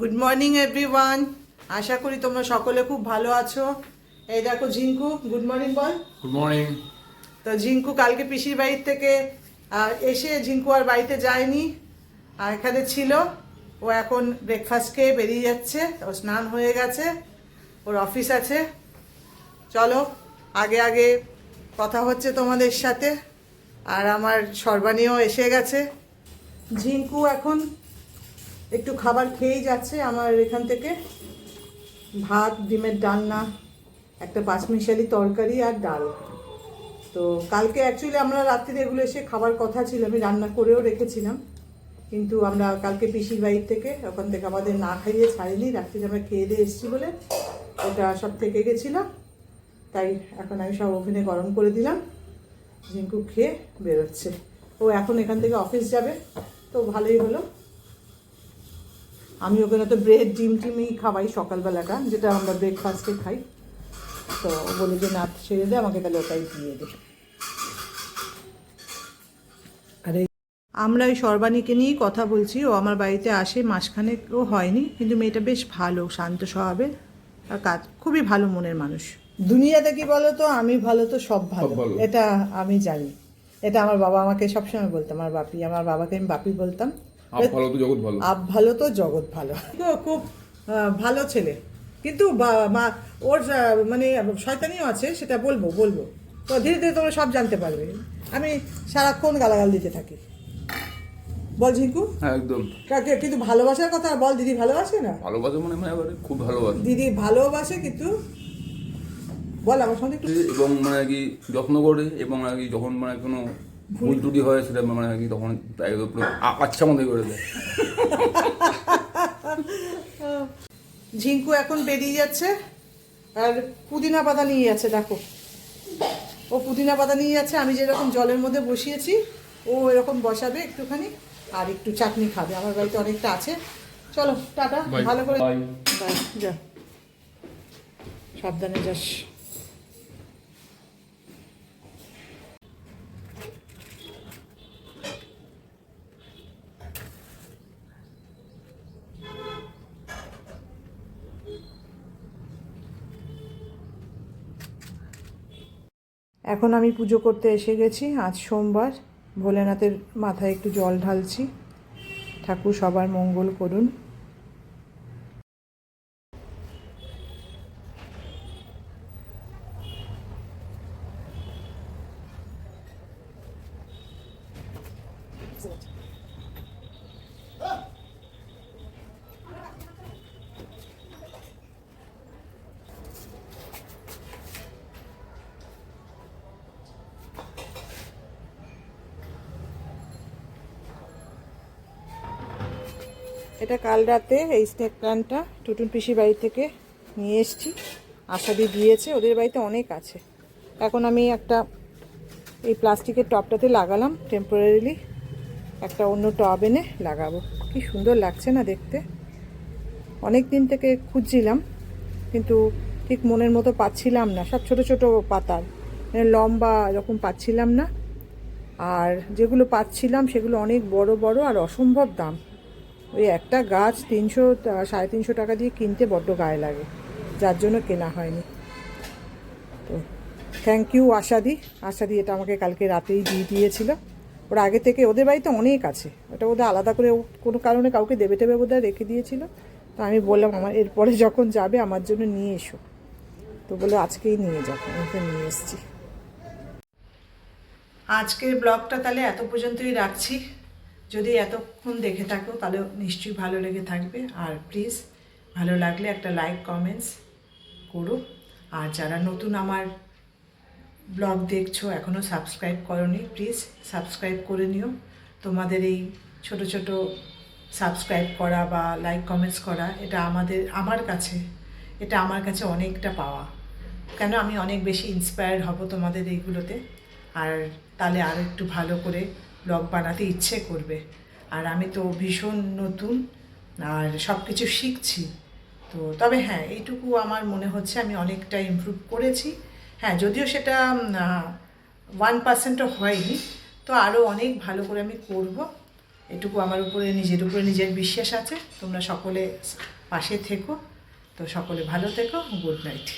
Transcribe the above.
Good morning everyone আশা করি তোমরা সকলে খুব ভালো আছো। এই দেখো ঝিঙ্কু গুড মর্নিং বল। গুড মর্নিং তো ঝিঙ্কু কালকে পিসির বাড়ির থেকে এসে ঝিঙ্কু আর বাড়িতে যায়নি। আর এখানে ছিল। ও এখন ব্রেকফাস্ট খেয়ে বেরিয়ে যাচ্ছে। ও স্নান হয়ে গেছে। ওর অফিস আছে। চলো আগে আগে কথা হচ্ছে তোমাদের সাথে। আর আমার সর্বাণীও এসে গেছে। ঝিঙ্কু এখন একটু খাবার খেয়েই যাচ্ছে আমার এখান থেকে। ভাত, ডিমের ডালনা, একটা পাঁচমিশালি তরকারি আর ডাল। তো কালকে অ্যাকচুয়ালি আমরা রাত্রিরে এগুলো এসে খাবার কথা ছিল, আমি রান্না করেও রেখেছিলাম। কিন্তু আমরা কালকে পিসির বাড়ির থেকে, ওখান থেকে আমাদের না খাইয়ে ছাড়িনি রাত্রিরে আমরা খেয়ে দিয়ে এসেছি বলে ওটা সব থেকে গেছিল। তাই এখন আমি সব ওভেনে গরম করে দিলাম জিঙ্কু খেয়ে বেরোচ্ছে। ও এখন এখান থেকে অফিস যাবে, তো ভালোই হলো। আমি ওখানে তো ব্রেড ডিম টিমই খাওয়াই সকালবেলাটা যেটা আমরা ব্রেকফাস্টে খাই। তো বলে যে না ছেড়ে দে আমাকে তাহলে ওটাই দিয়ে দে। আরে আমরা ওই সর্বাণীকে নিয়েই কথা বলছি। ও আমার বাড়িতে আসে মাসখানেকও হয়নি কিন্তু মেয়েটা বেশ ভালো শান্ত স্বভাবের আর কাজ খুবই ভালো মনের মানুষ। দুনিয়াতে কি বলো তো আমি ভালো তো সব ভালো। সব ভালো। এটা আমি জানি। এটা আমার বাবা আমাকে সবসময় বলতাম আমার বাপি আমার বাবাকে আমি বাপি বলতাম। আপ ভালো তো জগৎ ভালো। আপ ভালো তো জগৎ ভালো। খুব- ভালো ছেলে। কিন্তু মা ওর মানে শয়তানিও আছে সেটা বলব বলব। তো ধীরে ধীরে তোমরা সব জানতে পারবে। আমি সারাক্ষণ গালাগাল দিতে থাকি। বল ঝিঙ্কু। হ্যাঁ একদম। কাকে কিন্তু ভালোবাসার কথা বল দিদি ভালোবাসে না? ভালোবাসে মানে মানে এবারে খুব ভালোবাসে। দিদি ভালোবাসে কিন্তু বল আমার সঙ্গে একটু। এবং মানে কি যত্ন করে এবং আর কি যখন মানে কোনো ভুল ত্রুটি হয় সেটা মানে কি তখন পুরো আচ্ছা মতো করে দেয়। ঝিঙ্কু এখন বেরিয়ে যাচ্ছে আর পুদিনা পাতা নিয়ে যাচ্ছে দেখো। ও পুদিনা পাতা নিয়ে যাচ্ছে আমি যেরকম জলের মধ্যে বসিয়েছি ও এরকম বসাবে একটুখানি আর একটু চাটনি খাবে আমার বাড়িতে অনেকটা আছে। চলো টাটা ভালো করে যা। সাবধানে যাস। এখন আমি পুজো করতে এসে গেছি। আজ সোমবার। ভোলেনাথের মাথায় একটু জল ঢালছি। ঠাকুর সবার মঙ্গল করুন। এটা কাল রাতে এই স্নেক প্ল্যান্টটা টুটুন পিসি বাড়ি থেকে নিয়ে এসেছি। আশা দিয়ে দিয়েছে, ওদের বাড়িতে অনেক আছে। এখন আমি একটা এই প্লাস্টিকের টবটাতে লাগালাম টেম্পোরারিলি একটা অন্য টব এনে লাগাবো। কি সুন্দর লাগছে না দেখতে। অনেক দিন থেকে খুঁজছিলাম, কিন্তু ঠিক মনের মতো পাচ্ছিলাম না। সব ছোট ছোট পাতার মানে লম্বা এরকম পাচ্ছিলাম না। আর যেগুলো পাচ্ছিলাম, সেগুলো অনেক বড় বড় আর অসম্ভব দাম। ওই একটা গাছ তিনশো সাড়ে তিনশো টাকা দিয়ে কিনতে বড্ড গায়ে লাগে। যার জন্য কেনা হয়নি। তো থ্যাংক ইউ আশাদি। আশাদি এটা আমাকে কালকে রাতেই দিয়ে দিয়েছিল। ওরা আগে থেকে ওদের বাড়িতে অনেক আছে। ওটা ওদের আলাদা করে কোনো কারণে কাউকে দেবে টেবে বোধহয় রেখে দিয়েছিল। তো আমি বললাম, আমার এরপরে যখন যাবে, আমার জন্য নিয়ে এসো। তো বলে আজকেই নিয়ে যাও। আমাকে নিয়ে এসছি। আজকের ব্লগটা তাহলে এত পর্যন্তই রাখছি। যদি এতক্ষণ দেখে থাকো, তাহলে নিশ্চয়ই ভালো লেগে থাকবে। আর প্লিজ ভালো লাগলে একটা লাইক কমেন্টস করো। আর যারা নতুন আমার ব্লগ দেখছ এখনও সাবস্ক্রাইব করনি প্লিজ সাবস্ক্রাইব করে নিও। তোমাদের এই ছোট ছোট সাবস্ক্রাইব করা বা লাইক কমেন্টস করা, এটা আমাদের, আমার কাছে, এটা আমার কাছে অনেকটা পাওয়া। কেন? আমি অনেক বেশি ইন্সপায়ার্ড হব তোমাদের এইগুলোতে। আর তাহলে আরও একটু ভালো করে ব্লগ বানাতে ইচ্ছে করবে। আর আমি তো ভীষণ নতুন আর সব কিছু শিখছি। তো তবে হ্যাঁ এইটুকু আমার মনে হচ্ছে আমি অনেকটা ইমপ্রুভ করেছি। হ্যাঁ যদিও সেটা ওয়ান পার্সেন্টও হয়নি, তো আরও অনেক ভালো করে আমি করব। এটুকু আমার উপরে, নিজের উপরে নিজের বিশ্বাস আছে। তোমরা সকলে পাশে থেকো। তো সকলে ভালো থেকো, গুড নাইট।